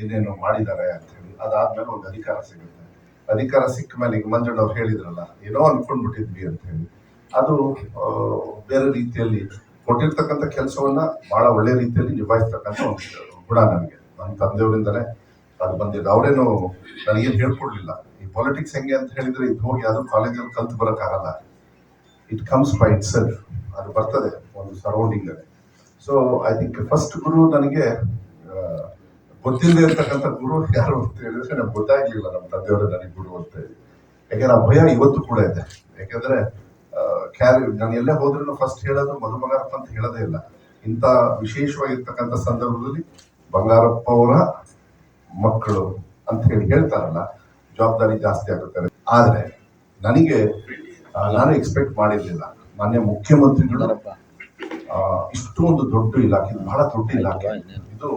ಏನೇನು ಮಾಡಿದ್ದಾರೆ ಅಂತ ಹೇಳಿ, ಅದಾದ್ಮೇಲೆ ಒಂದು ಅಧಿಕಾರ ಸಿಗುತ್ತೆ. ಅಧಿಕಾರ ಸಿಕ್ಕ ಮೇಲೆ ಈಗ ಮಂಜಣ್ಣ ಅವ್ರು ಹೇಳಿದ್ರಲ್ಲ, ಏನೋ ಅನ್ಕೊಂಡ್ಬಿಟ್ಟಿದ್ವಿ ಅಂತ ಹೇಳಿ. ಅದು ಬೇರೆ ರೀತಿಯಲ್ಲಿ ಕೊಟ್ಟಿರ್ತಕ್ಕಂಥ ಕೆಲಸವನ್ನ ಬಹಳ ಒಳ್ಳೆ ರೀತಿಯಲ್ಲಿ ನಿಭಾಯಿಸ್ತಕ್ಕಂಥ ಒಂದು ಗುಣ ನನಗೆ ನನ್ನ ತಂದೆಯವರಿಂದಲೇ ಅದು ಬಂದಿದ್ದು. ಅವರೇನು ನನಗೇನು ಹೇಳ್ಕೊಡ್ಲಿಲ್ಲ. ಈ ಪಾಲಿಟಿಕ್ಸ್ ಹೆಂಗೆ ಅಂತ ಹೇಳಿದ್ರೆ ಇದು ಹೋಗಿ ಅದು ಕಾಲೇಜಲ್ಲಿ ಕಲ್ತು ಬರೋಕ್ಕಾಗಲ್ಲ. ಇಟ್ ಕಮ್ಸ್ ಬೈ ಇಟ್ ಅದು ಬರ್ತದೆ ಒಂದು surrounding so I think first ಗುರು ನನಗೆ ಗೊತ್ತಿಲ್ಲದೆ ಇರ್ತಕ್ಕಂಥ ಗುರು ಯಾರು ಅಂತ ಹೇಳಿದ್ರೆ ನಮ್ಗೆ ಗೊತ್ತಾಗ್ಲಿಲ್ಲ, ನಮ್ಮ ತಂದೆಯವರೇ ನನಗೆ ಗುರು ಅಂತ ಹೇಳಿ. ಯಾಕೆಂದ್ರೆ ಆ ಭಯ ಇವತ್ತು ಕೂಡ ಇದೆ. ಯಾಕೆಂದ್ರೆ ಕ್ಯಾರಿ ನಾನು ಎಲ್ಲೇ ಹೋದ್ರೂ ಫಸ್ಟ್ ಹೇಳೋದು ಮಧುಮಗಾರಪ್ಪ ಅಂತ ಹೇಳೋದೇ ಇಲ್ಲ. ಇಂಥ ವಿಶೇಷವಾಗಿರ್ತಕ್ಕಂಥ ಸಂದರ್ಭದಲ್ಲಿ ಬಂಗಾರಪ್ಪ ಅವರ ಮಕ್ಕಳು ಅಂತ ಹೇಳಿ ಹೇಳ್ತಾರಲ್ಲ, ಜವಾಬ್ದಾರಿ ಜಾಸ್ತಿ ಆಗುತ್ತೆ ಆದ್ರೆ ನನಗೆ ನಾನು ಎಕ್ಸ್ಪೆಕ್ಟ್ ಮಾಡಿರ್ಲಿಲ್ಲ. ಮಾನ್ಯ ಮುಖ್ಯಮಂತ್ರಿಗಳು ಇಷ್ಟೊಂದು ದೊಡ್ಡ ಇಲಾಖೆ ಬಹಳ ದೊಡ್ಡ ಇಲಾಖೆ. ಇದು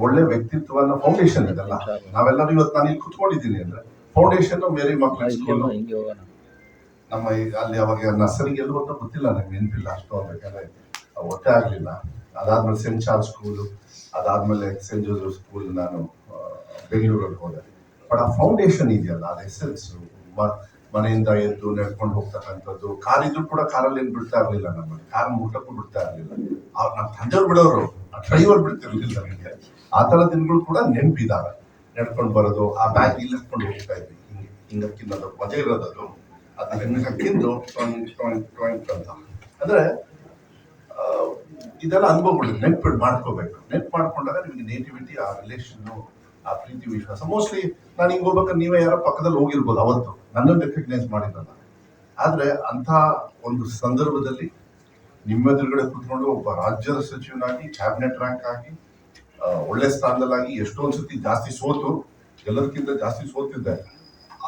ಒಳ್ಳೆ ವ್ಯಕ್ತಿತ್ವನ ಫೌಂಡೇಶನ್ ಇದೆಲ್ಲ. ನಾವೆಲ್ಲರೂ ಇವತ್ತು ನಾನು ಇಲ್ಲಿ ಕುತ್ಕೊಂಡಿದ್ದೀನಿ ಅಂದ್ರೆ ಫೌಂಡೇಶನ್ ಮೇರಿ ಮಕ್ಕಳು ನಮ್ಮ ಈಗ ಅಲ್ಲಿ ಅವಾಗ ನರ್ಸರಿಗೆ ಎಲ್ಲೂ ಅಂತ ಗೊತ್ತಿಲ್ಲ ನಂಗೆ ನೆನಪಿಲ್ಲ ಅಷ್ಟು ಅದಕ್ಕೆಲ್ಲ ಒಟ್ಟೆ ಆಗಲಿಲ್ಲ. ಅದಾದ್ಮೇಲೆ ಸೆಂಟ್ ಚಾರ್ಲ್ಸ್ ಸ್ಕೂಲು ಅದಾದ್ಮೇಲೆ ಸೆಂಟ್ ಜೋಸೆಫ್ ಸ್ಕೂಲ್ ನಾನು ಆ, ಬೆಂಗಳೂರಲ್ಲಿ ಹೋದೆ. ಬಟ್ ಆ ಫೌಂಡೇಶನ್ ಇದೆಯಲ್ಲ ಅದು ಎಸೆನ್ಸ್ ಮನೆಯಿಂದ ಎದ್ದು ನಡ್ಕೊಂಡು ಹೋಗ್ತಕ್ಕಂಥದ್ದು. ಕಾರ್ ಇದ್ರು ಕೂಡ ಕಾರಲ್ಲಿ ಏನು ಬಿಡ್ತಾ ಇರಲಿಲ್ಲ ನಮ್ಮಲ್ಲಿ. ಕಾರ್ ಮುಟ್ಟಕ್ಕೂ ಬಿಡ್ತಾ ಇರಲಿಲ್ಲ. ಅವ್ರು ನಮ್ಮ ತಂದೆಯವ್ರು ಬಿಡೋರು ಡ್ರೈವರ್ ಬಿಡ್ತಿರ್ಲಿಲ್ಲ ನನಗೆ ಆ ಥರ ದಿನಗಳು ಕೂಡ ನೆನಪಿದ್ದಾವೆ ನಡ್ಕೊಂಡು ಬರೋದು, ಆ ಬ್ಯಾಗ್ ಇಲ್ಲಿ ಹಾಕೊಂಡು ಹೋಗ್ತಾ ಇದ್ವಿ. ಹಿಂಗೆ ಹಿಂಗಕ್ಕಿನ್ನೋದು ಮಜೆ ಇರೋದದು ಅದು. ಹಿಂಗೆ ಟೊಯಿಂಗ್ ಟೊಯಿಂಗ್ ಟೊಯಿಂಗ್ ಅಂತ. ಅಂದರೆ ಇದೆಲ್ಲ ಅನುಭವಗಳು ನೆನ್ಪು ಮಾಡ್ಕೋಬೇಕು. ನೆನ್ಪು ಮಾಡ್ಕೊಂಡಾಗ ನಿಮಗೆ ನೇಟಿವಿಟಿ ಆ ರಿಲೇಷನ್ ಆ ಪ್ರೀತಿ, ವಿಶ್ವಾಸ. ಮೋಸ್ಟ್ಲಿ ನಾನು ಹಿಂಗೆ ಹೋಗ್ಬೇಕಾದ್ರೆ ನೀವೇ ಯಾರೋ ಪಕ್ಕದಲ್ಲಿ ಹೋಗಿರ್ಬೋದು ಅವತ್ತು. ನನ್ನನ್ನು ರೆಕಗ್ನೈಸ್ ಮಾಡಿದ್ದಲ್ಲ. ಆದ್ರೆ ಅಂಥ ಒಂದು ಸಂದರ್ಭದಲ್ಲಿ ನಿಮ್ಮೆದುರುಗಡೆ ಕುತ್ಕೊಂಡು ಒಬ್ಬ ರಾಜ್ಯದ ಸಚಿವನಾಗಿ ಕ್ಯಾಬಿನೆಟ್ ರ್ಯಾಂಕ್ ಆಗಿ ಒಳ್ಳೆ ಸ್ಥಾನದಲ್ಲಾಗಿ ಎಷ್ಟೊಂದು ಸತಿ ಜಾಸ್ತಿ ಸೋತು, ಎಲ್ಲದಕ್ಕಿಂತ ಜಾಸ್ತಿ ಸೋತಿದ್ದೆ.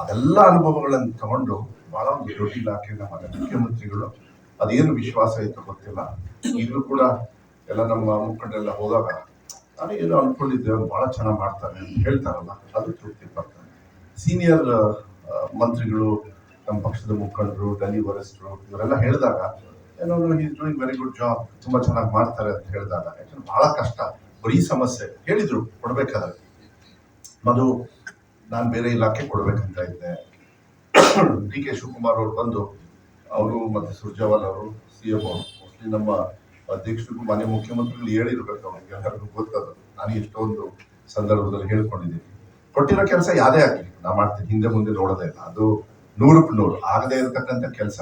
ಅದೆಲ್ಲ ಅನುಭವಗಳನ್ನು ತಗೊಂಡು ಬಹಳ ಒಂದು ದೊಡ್ಡ ಇಲಾಖೆ ನಮ್ಮ ಮುಖ್ಯಮಂತ್ರಿಗಳು, ಅದೇನು ವಿಶ್ವಾಸ ಇತ್ತು ಗೊತ್ತಿಲ್ಲ. ಈಗಲೂ ಕೂಡ ಎಲ್ಲ ನಮ್ಮ ಮುಖಂಡರೆಲ್ಲ ಹೋದಾಗ ನಾನು ಏನೋ ಅನ್ಕೊಂಡಿದ್ದೆ ಬಹಳ ಚೆನ್ನಾಗಿ ಮಾಡ್ತಾರೆ ಅಂತ ಹೇಳ್ತಾರಲ್ಲ, ಅದು ತೃಪ್ತಿ ಪಡ್ತಾರೆ. ಸೀನಿಯರ್ ಮಂತ್ರಿಗಳು, ನಮ್ಮ ಪಕ್ಷದ ಮುಖಂಡರು ಡೆಲ್ಲಿ ವರಿಷ್ಠರು, ಇವರೆಲ್ಲ ಹೇಳಿದಾಗ ಏನೋ is doing very good job ತುಂಬಾ ಚೆನ್ನಾಗಿ ಮಾಡ್ತಾರೆ ಅಂತ ಹೇಳಿದಾಗ, ಯಾಕಂದ್ರೆ ಬಹಳ ಕಷ್ಟ. ಬರೀ ಸಮಸ್ಯೆ ಹೇಳಿದ್ರು ಕೊಡ್ಬೇಕಾದ್ರೆ ಮಧು, ನಾನು ಬೇರೆ ಇಲಾಖೆ ಕೊಡ್ಬೇಕಂತ ಇದ್ದೆ. ಡಿ ಕೆ ಶಿವಕುಮಾರ್ ಅವರು ಬಂದು, ಅವರು ಮತ್ತೆ ಸುರ್ಜೇವಾಲ್ ಅವರು, ಸಿ ಎಂ ಅವರು ಮೋಸ್ಟ್ಲಿ ನಮ್ಮ ಅಧ್ಯಕ್ಷರಿಗೂ ಮಾನ್ಯ ಮುಖ್ಯಮಂತ್ರಿಗಳು ಹೇಳಿರ್ಬೇಕು ಅವ್ರಿಗೆ, ಎಲ್ಲರಿಗೂ ಗೊತ್ತದು ನಾನು ಎಷ್ಟೊಂದು ಸಂದರ್ಭದಲ್ಲಿ ಹೇಳ್ಕೊಂಡಿದ್ದೀನಿ. ಕೊಟ್ಟಿರೋ ಕೆಲಸ ಯಾವುದೇ ಆಗಲಿ, ನಾ ಮಾಡ್ತೀನಿ, ಹಿಂದೆ ಮುಂದೆ ನೋಡೋದೇ ಇಲ್ಲ. ಅದು ನೂರಕ್ಕೆ ನೂರು, ಆಗದೇ ಇರತಕ್ಕಂಥ ಕೆಲಸ.